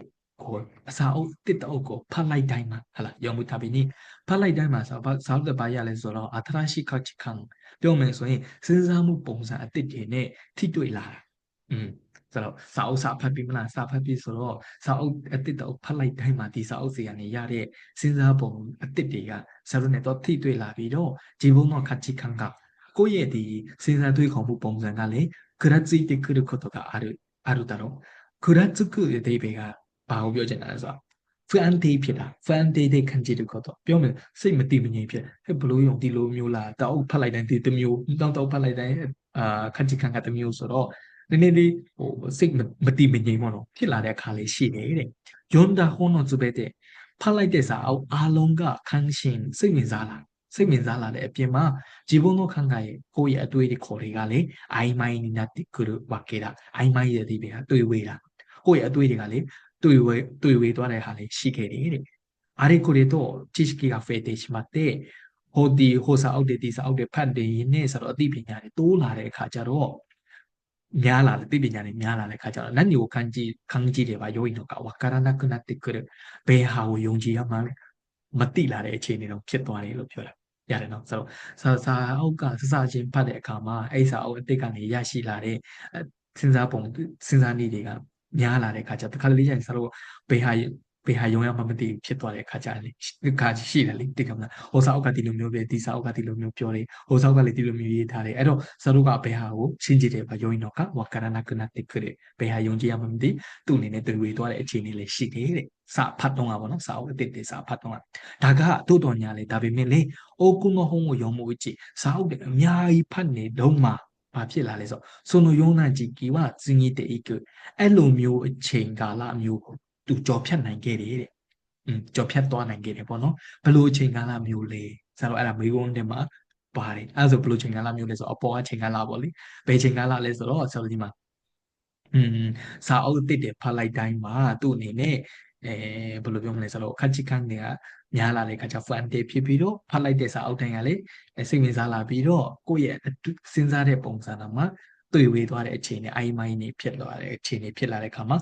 ကိုအစာအုပ်တစ်တအုပ်ကိုဖတ်လိုက်တိုင်းမှာဟလာယောမူတာဘီနီဖတ်လိုက်တိုင်းမှာဆိုတော့ဆောက်တဲ့ဘာရလဲဆိုတော့အထရရှိခတ်ချခံပြောမယ်ဆိုရင်စဉ်းစားမှုပုံစံအတစ်တွေနဲ့ထိတွေ့လာတာอืมဆိုတော့စာအုပ်စာဖတ်ပြီးမလားစာဖတ်ပြီးဆိုတော့စာအုပ်အတစ်တအုပ်ဖတ်လိုက်တိုင်းမှာဒီစာအုပ်စီကနေရတဲ့စဉ်းစားပုံအတစ်တွေကဆရုနဲ့တော့ထိတွေ့လာပြီးတော့ဂျီဘုံမောခတ်ချခံကကိုယ့်ရဲ့ဒီစဉ်းစားတွေးခေါ်မှုပုံစံကလည်း그라지이때그럴것도가아르아르다로그라츠크의대비가 ဘာကိုပြောချင်တာလဲဆိုတော့ fan day ဖြစ်တာ fan day တွေခံကြည့်တူကတော့ပြောမယ်စိတ်မတည်မငြိမ်ဖြစ်ဟဲ့ဘလို့ယုံဒီလိုမျိုးလားတောက်ဖတ်လိုက်တိုင်းဒီတမျိုးတောက်တောက်ဖတ်လိုက်တိုင်းအာခံကြည့်ခံကတမျိုးဆိုတော့နည်းနည်းလေးဟိုစိတ်မတည်မငြိမ်ပေါ့နော်ဖြစ်လာတဲ့အခါလေးရှိတယ်တဲ့ယွန်ဒါဟွန်နော်ဇူဘဲတဲ့ဖတ်လိုက်တဲ့စာအုပ်အားလုံးကခန်းရှင်စိတ်ဝင်စားလာစိတ်ဝင်စားလာတဲ့အပြင်မှာဂျီဘုံတို့ခန့်ခါရဲ့ကိုယ့်ရဲ့အတွေ့အကြုံခေါ်တွေကလေအိုင်မိုင်းနီနာတိကူဝါကေတာအိုင်မိုင်းရဲ့ဒီပဲအတွေ့ဝေးတာကိုယ့်ရဲ့အတွေ့အကြုံကလေ တွေ့ဝေးတွေ့ဝေးသွားတဲ့ဟာလေးရှိခဲ့တယ်တဲ့ あれこれと知識が増えてしまってဟိုဒီဟိုစာအုပ်တွေဒီစာအုပ်တွေဖတ်နေရင်ねဆိုတော့အသိပညာတွေတိုးလာတဲ့အခါကျတော့များလာတယ်သိပညာတွေများလာတဲ့အခါကျတော့何を感じ感じれば良いのかわからなくなってくるဘယ်ဟာကိုယုံကြည်ရမှမသိလာတဲ့အခြေအနေတော့ဖြစ်သွားတယ်လို့ပြောတာရတယ်နော်ဆိုတော့စာစာအုပ်ကစစချင်းဖတ်တဲ့အခါမှာအဲ့စာအုပ်အတိတ်ကနေရရှိလာတဲ့စဉ်းစားပုံစဉ်းစားနည်းတွေက များလာတဲ့အခါကျတခါတလေကျရင်စာလို့ဘယ်ဟာဘယ်ဟာယုံရမှမသိဖြစ်သွားတဲ့အခါကျလေခါရှိတယ်လေတိကမလားဟိုစာအုပ်ကဒီလိုမျိုးပဲဒီစာအုပ်ကဒီလိုမျိုးပြောတယ်ဟိုစာအုပ်ကလည်းဒီလိုမျိုးရေးထားတယ်အဲ့တော့စာတို့ကဘယ်ဟာကိုရှင်းကြည့်တယ်ပါယုံရင်တော့ကဝကရဏကနတိခရဘယ်ဟာယုံကြည်ရမှမသိသူ့အနေနဲ့တွေ့ဝေသွားတဲ့အခြေအနေလေးရှိတယ်တဲ့စာဖတ်တော့တာပေါ့နော်စာအုပ်အစ်စ်စာဖတ်တော့တာဒါကတို့တော်ညာလေဒါပေမဲ့လေအိုကုမဟုံးကိုယုံမှုကြည့်စာအုပ်တွေအများကြီးဖတ်နေတော့မှ ဘာဖြစ်လာလဲဆိုဆိုနိုယုံနာကြည်ကီဝဇင်းကြီးတေကအဲ့လိုမျိုးအချိန်ကာလမျိုးကိုသူကြော်ဖြတ်နိုင်ခဲ့တယ်တဲ့อืมကြော်ဖြတ်သွားနိုင်ခဲ့တယ်ပေါ့နော်ဘလို့အချိန်ကာလမျိုးလဲဆိုတော့အဲ့ဒါမေကွန်းတင်မှာပါတယ်အဲ့ဒါဆိုဘလို့အချိန်ကာလမျိုးလဲဆိုအပေါ်အချိန်ကာလပေါ့လေဘယ်ချိန်ကာလလဲဆိုတော့ဆိုတော့ဒီမှာอืมစာအုပ်တစ်တယ်ဖတ်လိုက်တိုင်းမှာသူ့အနေနဲ့အဲဘယ်လိုပြောမလဲဆိုတော့ခက်ချီခန်းတွေက များလာတဲ့အခါကျ fun day ဖြစ်ပြီးတော့ဖတ်လိုက်တဲ့စာအုပ်တိုင်းကလေစိတ်ဝင်စားလာပြီးတော့ကိုယ့်ရဲ့စဉ်းစားတဲ့ပုံစံတော့မှတွေ့ဝေသွားတဲ့အခြေအနေအိုင်မိုင်းနေဖြစ်လာတဲ့အခြေအနေဖြစ်လာတဲ့အခါမှာ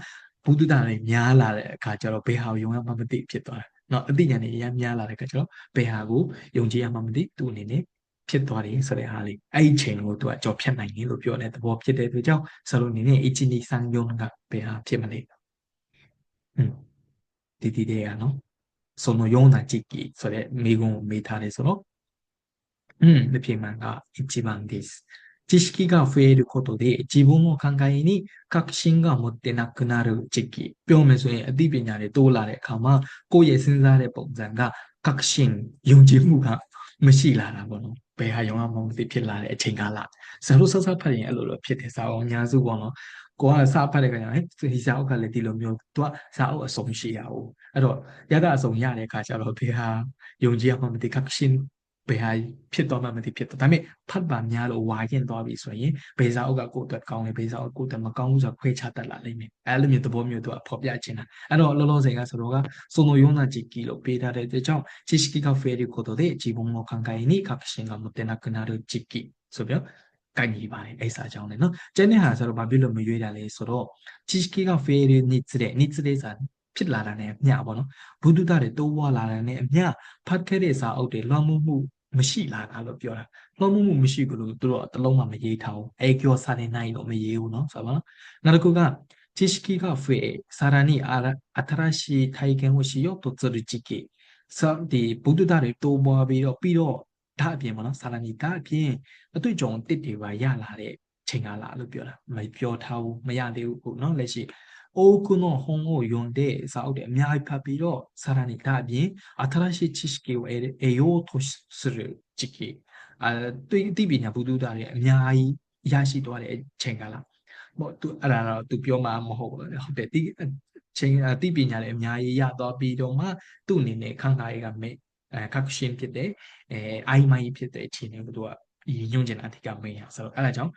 ဘုဒ္ဓတာတွေများလာတဲ့အခါကျတော့ဘယ်ဟာကိုယုံရမှမသိဖြစ်သွားတယ်။เนาะအသိဉာဏ်တွေအများများလာတဲ့အခါကျတော့ဘယ်ဟာကိုယုံကြည်ရမှမသိသူ့အနေနဲ့ဖြစ်သွားတယ်ဆိုတဲ့ဟာလေးအဲ့ဒီချိန်ကိုသူကကြော်ဖြတ်နိုင်တယ်လို့ပြောတဲ့သဘောဖြစ်တဲ့အတွက်ကြောင့်ဆရာတို့အနေနဲ့အချင်းကြီးစံယုံကဘယ်ဟာဖြစ်မလဲ။อืมဒီဒီတဲ့ကနော် そのような時期それမိဂုံをမေးထားတယ်ဆိုတော့うんでピーマンが一番です知識が増えることで自分の考えに確信が持ってなくなる時期ပြောမယ်ဆိုရင်အသိပညာတွေတိုးလာတဲ့အခါမှာကိုယ့်ရဲ့စဉ်းစားတဲ့ပုံစံက確信ယုံကြည်မှုကမရှိလာတာပေါ့နော်ဘယ်ဟာရောမှမသိဖြစ်လာတဲ့အချိန်ကာလဇာတ်ဆဆဖတ်ရင်အဲ့လိုလိုဖြစ်တယ်စာအုပ်အများစုပေါ့နော် ကိုကစာဖတ်တဲ့ခါကျရင်ဒီစာအုပ်ကလည်းဒီလိုမျိုးသူကစာအုပ်အစုံရှိရအောင်အဲ့တော့ရကအစုံရတဲ့ခါကျတော့ဒီဟာယုံကြည်ရမှမသိ caption ဘယ်ဟာဖြစ်သွားမှမသိဖြစ်တော့ဒါပေမဲ့ဖတ်ပါများလို့ဝါရင်သွားပြီဆိုရင်ဘယ်စာအုပ်ကကိုယ့်အတွက်ကောင်းလဲဘယ်စာအုပ်ကိုယ့်အတွက်မကောင်းဘူးဆိုတာခွဲခြားတတ်လာလိမ့်မယ်အဲ့လိုမျိုးသဘောမျိုးသူကဖော်ပြချင်တာအဲ့တော့လောလောဆယ်ကဆိုတော့ကそのような時期လို့ပေးထားတဲ့အတွက်ကြောင့်知識が増えることで自分の考えに確信が持てなくなる時期ဆိုပြီး ကိုင်ကြီးပါတယ်အဲ့စာကြောင်းလေနော်ကျန်တဲ့ဟာဆိုတော့ဘာဖြစ်လို့မရွေးတာလဲဆိုတော့ cheesecake က fairy needs တဲ့ needs တဲ့စာဖြစ်လာတာနဲ့အမျှပေါ့နော်ဘုဒ္ဓတာတွေတိုးဝလာတာနဲ့အမျှဖတ်ခဲ့တဲ့စာအုပ်တွေလွှမ်းမိုးမှုမရှိလာတာလို့ပြောတာလွှမ်းမိုးမှုမရှိဘူးလို့သူတို့အတလုံးမှမရေးထားဘူးအဲကျော်စာနေနိုင်လို့မရေးဘူးနော်ဆိုပါတော့နောက်တစ်ခုက 지식이가 후에 사람이 아타라시 타이겐 호시요 도저르지게 ဆိုဒီဘုဒ္ဓတာတွေတိုးပွားပြီးတော့ပြီးတော့ ဒါအပြင်ပေါ့နော်ဆာလမီဒါအပြင်အတွေ့အကြုံတစ်တွေပါရလာတဲ့ချိန်ကာလလို့ပြောတာမပြောထားဘူးမရသေးဘူးဟုတ်နော်လက်ရှိအိုကုနောဟွန်ကိုယွန်တဲ့စာအုပ်တွေအများကြီးဖတ်ပြီးတော့ဆာလမီဒါအပြင်အထရရှိချစ်ကေကိုအေယောထုစရချစ်ကေအဲတွေ့အသိပညာဘုဒ္ဓတာတွေအများကြီးရရှိသွားတဲ့ချိန်ကာလပေါ့သူအဲ့ဒါတော့သူပြောမှာမဟုတ်ဘူးဟုတ်တယ်ဒီချိန်အသိပညာတွေအများကြီးရသွားပြီးတော့မှသူ့အနေနဲ့ခန္ဓာရေးကမေ အဲခါကူရှင်းဖြစ်တယ်အဲအိုင်မိုင်းဖြစ်တဲ့အခြေအနေကိုသူကညွှန်းကျင်တာအဓိကမင်းရဆိုတော့အဲ့ဒါကြောင့်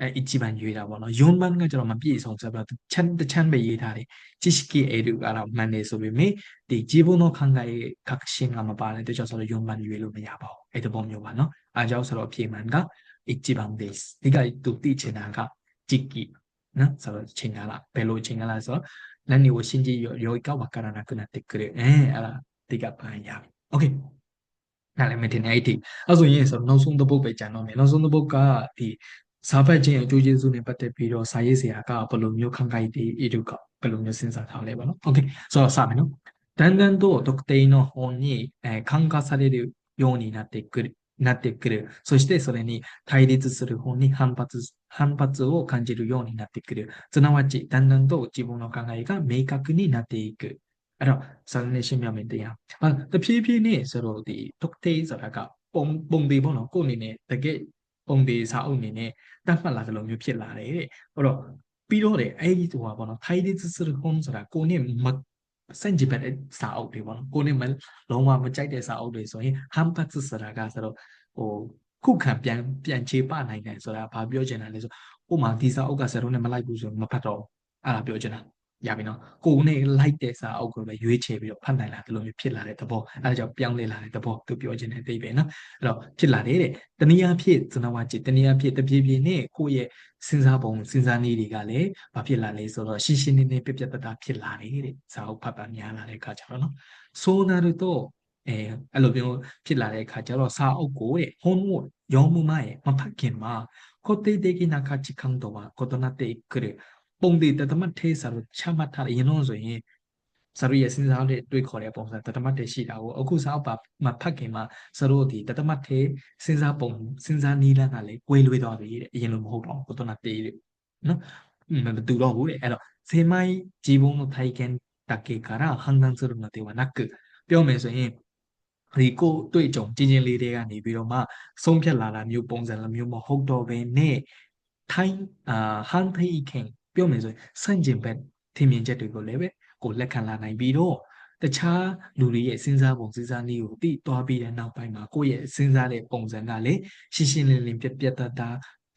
အဲအကြီးပန်ရွေးတာပေါ့နော်ယွန်းပန်းကကျွန်တော်မပြည့်စုံဆိုပြီးတော့ချမ်းတချမ်းပဲရေးထားတယ်ချစ်ကေအေဒူကတော့မှန်နေဆိုပေမဲ့ဒီဂျေဘုံသောခန်းကရဲ့ခါကရှင်းကမပါတဲ့တကြောင့်ဆိုတော့ယွန်းပန်းရွေးလို့မရပါဘူးအဲ့ဒီပုံမျိုးပါနော်အားကြောင့်ဆိုတော့အပြေမှန်ကအကြီးပန်ဒေးစ်ဒီကသူတိချင်တာကဂျစ်ကီနော်ဆိုတော့ချင်ကလာဘယ်လိုချင်ကလာဆိုတော့လန်နီကိုရှင်းကြည့်ရောရောကဝကရနာကနတက်ကြရဲအဲအဲ့ဒါဒီကပန်ရပါ โอเคနားလည်မတင်အဲ့ဒီအဲ့ဆိုရင်ဆိုတော့နောက်ဆုံးတစ်ပုတ်ပဲကြံတော့မယ်နောက်ဆုံးတစ်ပုတ်ကဒီစာဖတ်ခြင်းအကျိုးကျေးဇူးနဲ့ပတ်သက်ပြီးတော့စာရေးဆရာကဘယ်လိုမျိုးခံခိုက်ဒီဤတို့ကဘယ်လိုမျိုးစဉ်းစားထားလဲပါနော်။ Okay ဆိုတော့စမယ်နော်။だんだんと特定の本に、えー、感化されるようになってくる。なってくる。そしてそれに対立する本に反発、反発を感じるようになってくる。すなわち、だんだんと自分の考えが明確になっていく。 အဲ့တော့စာရင်းရှင်းပြမယ်တရား။အဲတဖြည်းဖြည်းနဲ့ဆိုတော့ဒီ doctor ဆိုတာကပုံပုံသေးပေါ့နော်ကိုယ်အနေနဲ့တကယ်ပုံသေးစာအုပ်အနေနဲ့တတ်မှတ်လာတဲ့လိုမျိုးဖြစ်လာတယ်တဲ့အဲ့တော့ပြီးတော့တယ်အဲ့ဒီဟိုပါပေါ့နော်ထိုင်ဒီစစခွန်ဆိုတာကိုနဲ့မစန့်ကျင်ဘက်တဲ့စာအုပ်တွေပေါ့နော်ကိုနဲ့မလုံးဝမကြိုက်တဲ့စာအုပ်တွေဆိုရင်ဟမ်ပတ်စဆိုတာကဆိုတော့ဟိုခုခံပြန်ပြန်ခြေပနိုင်တယ်ဆိုတာဘာပြောချင်တာလဲဆိုဥမာဒီစာအုပ်ကဆရာတို့နဲ့မလိုက်ဘူးဆိုရင်မဖတ်တော့အဲ့ဒါပြောချင်တာ ရပြီနော်ကိုနဲ့လိုက်တဲ့စာအုပ်ကိုပဲရွေးချယ်ပြီးတော့ဖတ်နိုင်လာတယ်လို့မျိုးဖြစ်လာတဲ့သဘောအဲဒါကြောင့်ပြောင်းလဲလာတဲ့သဘောသူပြောခြင်းတဲ့အသေးပဲနော်အဲ့တော့ဖြစ်လာတယ်တဲ့တနည်းအားဖြင့်ဇနဝจิตတနည်းအားဖြင့်တပြေးပြေးနဲ့ကိုယ့်ရဲ့စဉ်းစားပုံစဉ်းစားနည်းတွေကလည်းဘာဖြစ်လာလဲဆိုတော့ရှင်းရှင်းလင်းလင်းပြပြတတ်တာဖြစ်လာတယ်တဲ့စာအုပ်ဖတ်တာများလာတဲ့အခါကျတော့နော်ဆိုနာရတော့အဲအဲ့လိုမျိုးဖြစ်လာတဲ့အခါကျတော့စာအုပ်ကိုတဲ့ဟွန်ဝတ်ရောမှုမရဲ့မဖတ်ခင်မှာကိုတေတေကိနာခချီခံတော့ကိုတနာတေကရ ပုံတည်တသမထေးစာလို့ချမှတ်ထားတဲ့အရင်လုံးဆိုရင်ဇာတို့ရဲ့စဉ်းစားတဲ့တွေးခေါ်တဲ့ပုံစံတသမထေးရှိတာကိုအခုစာအုပ်ပါမဖတ်ခင်မှာဇာတို့ဒီတသမထေးစဉ်းစားပုံစဉ်းစားနည်းလမ်းကလည်းကွဲလွဲသွားပြီတဲ့အရင်လိုမဟုတ်တော့ဘူးကိုတနာတေးတယ်နော်မတူတော့ဘူးတဲ့အဲ့တော့စေမိုင်းဂျီဘုံတို့ထိုင်ကန်တက်ကေကာရာဟန်ဒန်ဆရုနတေဝနက်ပြောမယ်ဆိုရင်ဒီကိုတွေ့ကြုံကျင်းချင်းလေးတွေကနေပြီးတော့မှဆုံးဖြတ်လာတာမျိုးပုံစံလိုမျိုးမဟုတ်တော့ဘဲနဲ့ထိုင်းအာဟန်ထိုင်ကန် ပြောမယ်ဆိုရင်စန့်ကျင်ဘက်ထင်မြင်ချက်တွေကိုလည်းပဲကိုလက်ခံလာနိုင်ပြီးတော့တခြားလူတွေရဲ့စဉ်းစားပုံစဉ်းစားနည်းကိုသိသွားပြီးတဲ့နောက်ပိုင်းမှာကိုယ့်ရဲ့စဉ်းစားတဲ့ပုံစံကလည်းရှင်းရှင်းလင်းလင်းပြပြတတ်တာ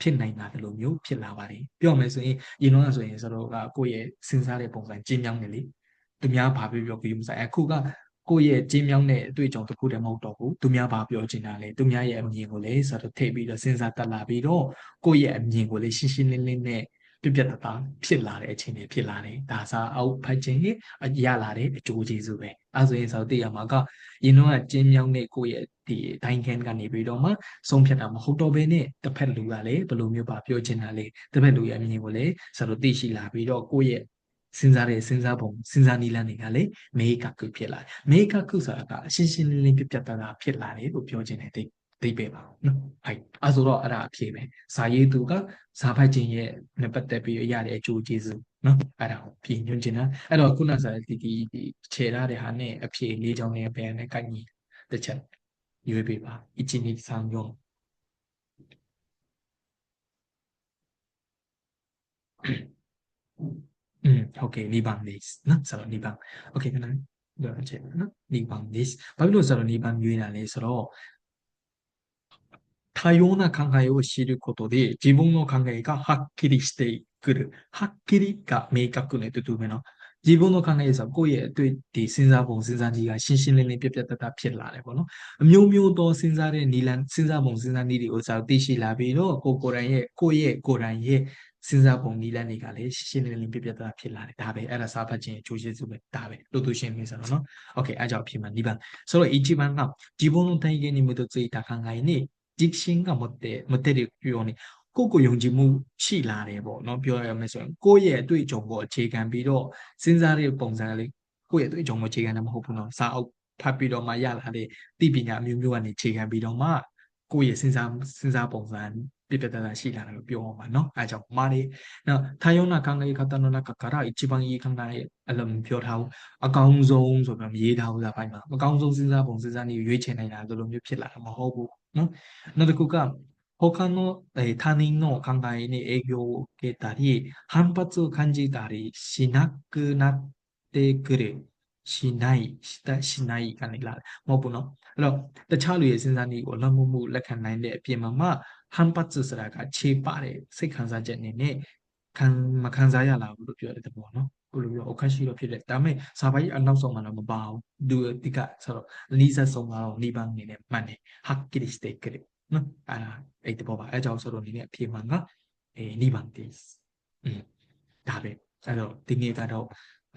ဖြစ်နိုင်တာဒီလိုမျိုးဖြစ်လာပါတယ်ပြောမယ်ဆိုရင်ရင်တော့ဆိုရင်ဆိုတော့ကကိုယ့်ရဲ့စဉ်းစားတဲ့ပုံစံကျင်းမြောင်းနေလေသူများဘာပြောပြောကြည့်မဆိုင်အခုကကိုယ့်ရဲ့ကျင်းမြောင်းတဲ့အတွေ့အကြုံတစ်ခုတည်းမဟုတ်တော့ဘူးသူများဘာပြောချင်တာလဲသူများရဲ့အမြင်ကိုလည်းဆိုတော့ထိပ်ပြီးတော့စဉ်းစားတက်လာပြီးတော့ကိုယ့်ရဲ့အမြင်ကိုလည်းရှင်းရှင်းလင်းလင်းနဲ့ ပြပြတသားဖြစ်လာတဲ့အချိန်တွေဖြစ်လာတယ်ဒါစားအောက်ဖတ်ခြင်းရလာတဲ့အကျိုးကျေးဇူးပဲအဲဆိုရင်ဆိုသိရမှာကရင်တော့ကျင်းမြောင်းတဲ့ကိုယ့်ရဲ့ဒီဒိုင်ကန်ကနေပြီးတော့မှဆုံးဖြတ်တာမဟုတ်တော့ဘဲနဲ့တစ်ဖက်လူကလည်းဘယ်လိုမျိုးပါပြောချင်တာလဲတစ်ဖက်လူရဲ့အမြင်ကိုလည်းဆိုတော့သိရှိလာပြီးတော့ကိုယ့်ရဲ့စဉ်းစားတဲ့စဉ်းစားပုံစဉ်းစားနည်းလမ်းတွေကလည်းမေကကုဖြစ်လာတယ်မေကကုဆိုတာကအရှင်းရှင်းလင်းလင်းပြပြတတ်တာဖြစ်လာတယ်လို့ပြောခြင်းနဲ့သိ သိပေးပါအောင်နော်ဟုတ်အဲဆိုတော့အဲ့ဒါအဖြေပဲဇာရေးသူကဇာဖတ်ခြင်းရဲ့နဲ့ပတ်သက်ပြီးရတဲ့အကျိုးကျေးဇူးနော်အဲ့ဒါကိုပြညွှန်းချင်တာအဲ့တော့ခုနကဆိုဒီဒီခြေထားတဲ့ဟာနဲ့အဖြေလေးချောင်းနဲ့ပြန်နဲ့ကိုက်ညီတစ်ချက်ရွေးပေးပါအချင်းကြီးဆောင်ရောอืมโอเคนิบังดิสนะဆိုတော့นิบังโอเคခဏလေးပြောချင်နော်နိဗ္ဗာန် this ဘာဖြစ်လို့ဆိုတော့နိဗ္ဗာန်မြွေးတာလဲဆိုတော့ 多様な考えを知ることで自分の考えがはっきりしてくる。はっきりが明確ねとတူမယ်နော်။自分の考えဆိုကိုယ့်ရဲ့အတွေ့ဒီစဉ်းစားပုံစဉ်းစားနည်းကရှင်းရှင်းလင်းလင်းပြပြတတ်တာဖြစ်လာတယ်ပေါ့နော်။အမျိုးမျိုးသောစဉ်းစားတဲ့နည်းလမ်းစဉ်းစားပုံစဉ်းစားနည်းတွေကိုစာသိရှိလာပြီးတော့ကိုကိုယ်တိုင်ရဲ့ကိုယ့်ရဲ့ကိုယ်တိုင်ရဲ့စဉ်းစားပုံနည်းလမ်းတွေကလည်းရှင်းရှင်းလင်းလင်းပြပြတတ်တာဖြစ်လာတယ်။ဒါပဲအဲ့ဒါစာဖတ်ခြင်းအကျိုးကျေးဇူးပဲဒါပဲလို့သူရှင်းနေဆိုတော့နော်။ Okay အဲ့ကြောင့်ဖြစ်မှာ2番。それ1番が自分の体験に基づいた考えに ဒီချင်းကမတဲ့မတဲ့တွေပြောနေကိုကိုယုံကြည်မှုရှိလာတယ်ပေါ့နော်ပြောရမယ်ဆိုရင်ကိုယ့်ရဲ့အတွေ့အကြုံကိုအခြေခံပြီးတော့စဉ်းစားတဲ့ပုံစံလေးကိုယ့်ရဲ့အတွေ့အကြုံကိုအခြေခံတယ်မဟုတ်ဘူးနော်စာအုပ်ဖတ်ပြီးတော့မှရလာတဲ့သိပညာအမျိုးမျိုးကနေအခြေခံပြီးတော့မှ ကိုယ့်ရဲ့စဉ်းစားစဉ်းစားပုံစံပြပြတတ်တာရှိလာတယ်လို့ပြောအောင်ပါနော်အဲကြောင့်မာနေနော်ထာယောနာခံငယ်ခတနနာကကရာ一番いい考えအလုံးပြောထားဘူးအကောင်းဆုံးဆိုပြီးရေးထားဘူးစာပိုင်းမှာအကောင်းဆုံးစဉ်းစားပုံစဉ်းစားနည်းရွေးချယ်နိုင်တာဒီလိုမျိုးဖြစ်လာတာမဟုတ်ဘူးနော်နောက်တစ်ခုက他の、えー、他人の考えに影響を受けたり、反発を感じたりしなくなってくる。しない、したしないကနေလာတယ်မဟုတ်ဘူးเนาะ အဲ့တော့တခြားလူရဲ့စဉ်းစားနည်းကိုလွန်မှုမှုလက်ခံနိုင်တဲ့အပြင်မှာမှ hampat ဆိုတာကခြေပတဲ့စိတ်ခံစားချက်အနေနဲ့ခံမခံစားရလားလို့ပြောတဲ့သဘောနော်ဘယ်လိုပြောအခက်ရှိတော့ဖြစ်တယ်ဒါပေမဲ့စာပိုင်းအနောက်ဆုံးမှတော့မပါဘူးသူအတိကဆိုတော့အနီးဆက်ဆုံးကတော့နိဗ္ဗာန်အနေနဲ့မှန်တယ်ဟာကရစ်တေကရစ်နော်အဲ့ဒါအဲ့ဒီဘောပါအဲ့ကြောင့်ဆိုတော့အနေနဲ့အပြေမှန်ကအေနိဗ္ဗာန်တေးอืมဒါပဲအဲ့တော့ဒီနေ့ကတော့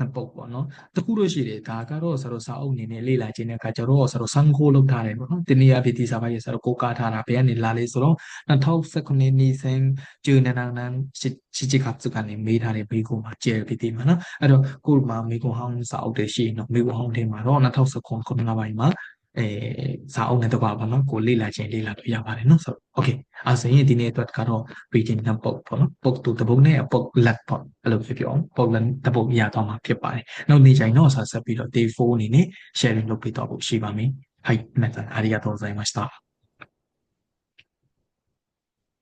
နှစ်ပုတ်ပေါ့နော်တခုလို့ရှိတယ်ဒါကတော့ဆိုတော့စာအုပ်အနေနဲ့လေ့လာခြင်းတဲ့အခါကျတော့ဆိုတော့စံခိုးလောက်ထားတယ်ပေါ့နော်ဒီနေ့အဖြစ်ဒီစာပိုင်းရဆိုတော့ကိုကားထားတာဘယ်ကနေလာလဲဆိုတော့2019နှစ်စဉ်ဂျူနနန်နန်ချီချီကပ်စုကနေမေးထားတဲ့မိကုံမှာကျဲဖြစ်ဒီမှာနော်အဲ့တော့ကိုမှာမိကုံဟောင်းစာအုပ်တွေရှိရင်တော့မိကုံဟောင်းထဲမှာတော့2019ခုနှစ်လပိုင်းမှာ အဲစာအုပ်နဲ့တော့ပါပေါ့နော်ကိုလေ့လာခြင်းလေ့လာလို့ရပါတယ်နော်ဆိုတော့ okay အဲဆိုရင်ဒီနေ့အတွက်ကတော့ reading နဲ့ပုတ်ပေါ့နော်ပုတ်တူတပုတ်နဲ့ပုတ်လက်ပေါ့အဲ့လိုဖြစ်ဖြစ်အောင်ပုတ်လက်တပုတ်ရတော့မှာဖြစ်ပါတယ်နောက်နေ့ကျရင်တော့ဆက်ဆက်ပြီးတော့ day 4အနေနဲ့ sharing လုပ်ပေးတော့ဖို့ရှိပါမယ်はい皆さんありがとうございました